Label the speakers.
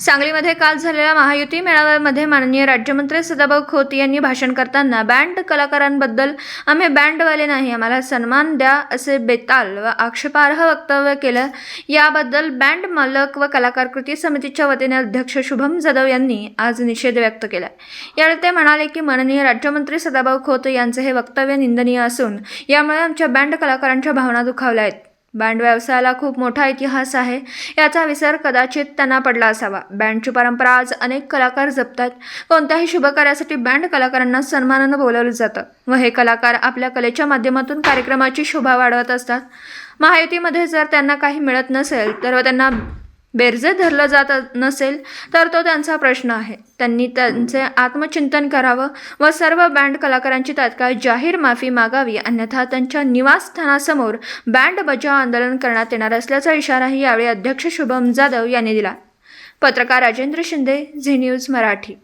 Speaker 1: सांगलीमध्ये काल झालेल्या महायुती मेळाव्यामध्ये माननीय राज्यमंत्री सदाभाऊ खोत यांनी भाषण करताना बँड कलाकारांबद्दल आम्ही बँडवाले नाही आम्हाला सन्मान द्या असे बेताल व आक्षेपार्ह वक्तव्य केलं. याबद्दल बँड मालक व कलाकार कृती समितीच्या वतीने अध्यक्ष शुभम जाधव यांनी आज निषेध व्यक्त केला. यावेळी ते म्हणाले की माननीय राज्यमंत्री सदाभाऊ खोत यांचे हे वक्तव्य निंदनीय असून यामुळे आमच्या बँड कलाकारांच्या भावना दुखावल्या आहेत. बँड व्यवसायाला खूप मोठा इतिहास आहे. याचा विसर कदाचित त्यांना पडला असावा. बँडची परंपरा आज अनेक कलाकार जपतात. कोणत्याही शुभकार्यासाठी बँड कलाकारांना सन्मानानं बोलवलं जातं. व हे कलाकार आपल्या कलेच्या माध्यमातून कार्यक्रमाची शोभा वाढवत असतात. महायुतीमध्ये जर त्यांना काही मिळत नसेल तर व त्यांना बेरजे धरलं जात नसेल तर तो त्यांचा प्रश्न आहे. त्यांनी त्यांचे आत्मचिंतन करावं व सर्व बँड कलाकारांची तात्काळ जाहीर माफी मागावी अन्यथा त्यांच्या निवासस्थानासमोर बँड बजाव आंदोलन करण्यात येणार असल्याचा इशाराही यावेळी अध्यक्ष शुभम जाधव यांनी दिला. पत्रकार राजेंद्र शिंदे झी न्यूज मराठी.